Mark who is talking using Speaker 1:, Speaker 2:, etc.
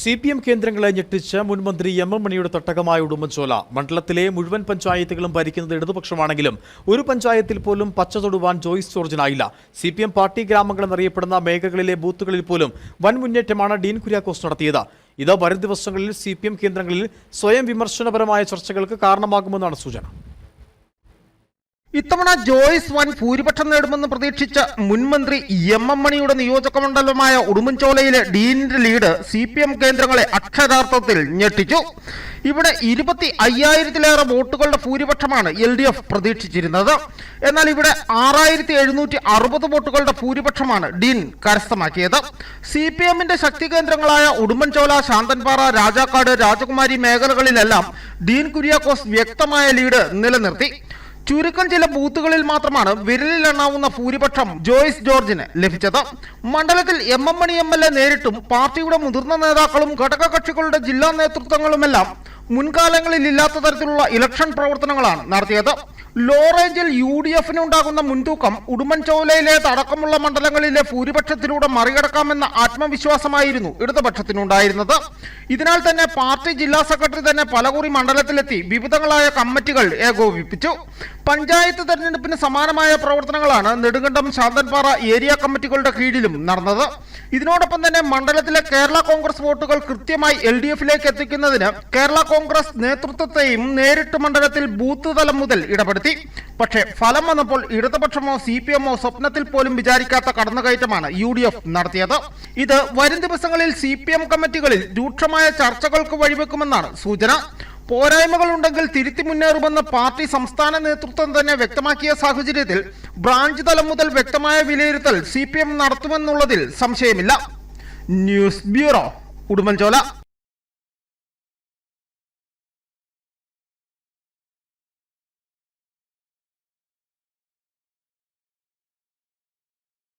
Speaker 1: C P M കേന്ദ്രങ്ങളെ ഞെട്ടിച്ച് മുൻമന്ത്രി M M മണിയുടെ തട്ടകമായ ഉടുമ്പൻചോല. മണ്ഡലത്തിലെ മുഴുവൻ പഞ്ചായത്തുകളും ഭരിക്കുന്നത് ഇടതുപക്ഷമാണെങ്കിലും ഒരു പഞ്ചായത്തിൽ പോലും പച്ച തൊടുവാൻ ജോയിസ് ജോർജിനായില്ല. സി പി എം പാർട്ടി ഗ്രാമങ്ങൾ എന്നറിയപ്പെടുന്ന മേഖലകളിലെ ബൂത്തുകളിൽ പോലും വൻ മുന്നേറ്റമാണ് ഡീൻ കുര്യാക്കോസ് നടത്തിയത്. ഇത് വരും ദിവസങ്ങളിൽ സി കേന്ദ്രങ്ങളിൽ സ്വയം വിമർശനപരമായ ചർച്ചകൾക്ക് കാരണമാകുമെന്നാണ് സൂചന.
Speaker 2: ഇത്തവണ ജോയിസ് വൻ ഭൂരിപക്ഷം നേടുമെന്ന് പ്രതീക്ഷിച്ച മുൻമന്ത്രി എം എം മണിയുടെ നിയോജക മണ്ഡലമായ ഉടുമ്പൻചോലയിലെ ഡീനിന്റെ ലീഡ് സി പി എം കേന്ദ്രങ്ങളെ അക്ഷരാർത്ഥത്തിൽ ഞെട്ടിച്ചു. ഇവിടെ ഇരുപത്തി അയ്യായിരത്തിലേറെ വോട്ടുകളുടെ ഭൂരിപക്ഷമാണ് എൽ ഡി എഫ് പ്രതീക്ഷിച്ചിരുന്നത്. എന്നാൽ ഇവിടെ ആറായിരത്തി എഴുന്നൂറ്റി അറുപത് വോട്ടുകളുടെ ഭൂരിപക്ഷമാണ് ഡീൻ കരസ്ഥമാക്കിയത്. സി പി എമ്മിന്റെ ശക്തി കേന്ദ്രങ്ങളായ ഉടുമ്പൻചോല ശാന്തൻപാറ രാജാക്കാട് രാജകുമാരി മേഖലകളിലെല്ലാം ഡീൻ കുര്യാക്കോസ് വ്യക്തമായ ലീഡ് നിലനിർത്തി. ചുരുക്കം ചില ബൂത്തുകളിൽ മാത്രമാണ് വിരലിലെണ്ണാവുന്ന ഭൂരിപക്ഷം ജോയിസ് ജോർജിന് ലഭിച്ചത്. മണ്ഡലത്തിൽ M M Mani M L A നേരിട്ടും പാർട്ടിയുടെ മുതിർന്ന നേതാക്കളും ഘടകകക്ഷികളുടെ ജില്ലാ നേതൃത്വങ്ങളുമെല്ലാം മുൻകാലങ്ങളിൽ ഇല്ലാത്ത തരത്തിലുള്ള ഇലക്ഷൻ പ്രവർത്തനങ്ങളാണ് നടത്തിയത്. ലോ റേഞ്ചിൽ യു ഡി എഫിന് ഉണ്ടാകുന്ന മുൻതൂക്കം ഉടുമ്പൻചോലയിലെ അടക്കമുള്ള മണ്ഡലങ്ങളിലെ ഭൂരിപക്ഷത്തിലൂടെ മറികടക്കാമെന്ന ആത്മവിശ്വാസമായിരുന്നു ഇടതുപക്ഷത്തിനുണ്ടായിരുന്നത്. ഇതിനാൽ തന്നെ പാർട്ടി ജില്ലാ സെക്രട്ടറി തന്നെ പലകുറി മണ്ഡലത്തിലെത്തി വിവിധങ്ങളായ കമ്മിറ്റികൾ ഏകോപിപ്പിച്ചു. പഞ്ചായത്ത് തെരഞ്ഞെടുപ്പിന് സമാനമായ പ്രവർത്തനങ്ങളാണ് നെടുങ്കണ്ടം ശാന്തൻപാറ ഏരിയ കമ്മിറ്റികളുടെ കീഴിലും നടന്നത്. ഇതിനോടൊപ്പം തന്നെ മണ്ഡലത്തിലെ കേരള കോൺഗ്രസ് വോട്ടുകൾ കൃത്യമായി എൽ ഡി എഫിലേക്ക് എത്തിക്കുന്നതിന് കേരള കോൺഗ്രസ് നേതൃത്വത്തെയും നേരിട്ട് മണ്ഡലത്തിൽ ബൂത്ത് തലം മുതൽ ഇടപെടുത്തി. പക്ഷേ ഫലം വന്നപ്പോൾ ഇടതുപക്ഷമോ സി പി എമ്മോ സ്വപ്നത്തിൽ പോലും വിചാരിക്കാത്ത കടന്നുകയറ്റമാണ് യു ഡി എഫ് നടത്തിയത്. ഇത് വരും ദിവസങ്ങളിൽ സി പി എം കമ്മിറ്റികളിൽ രൂക്ഷമായ ചർച്ചകൾക്ക് വഴിവെക്കുമെന്നാണ് സൂചന. പോരായ്മകളുണ്ടെങ്കിൽ തിരുത്തി മുന്നേറുമെന്ന് പാർട്ടി സംസ്ഥാന നേതൃത്വം തന്നെ വ്യക്തമാക്കിയ സാഹചര്യത്തിൽ ബ്രാഞ്ച് തലം മുതൽ വ്യക്തമായ വിലയിരുത്തൽ സി പി എം നടത്തുമെന്നുള്ളതിൽ സംശയമില്ല. News bureau Udumbanchola.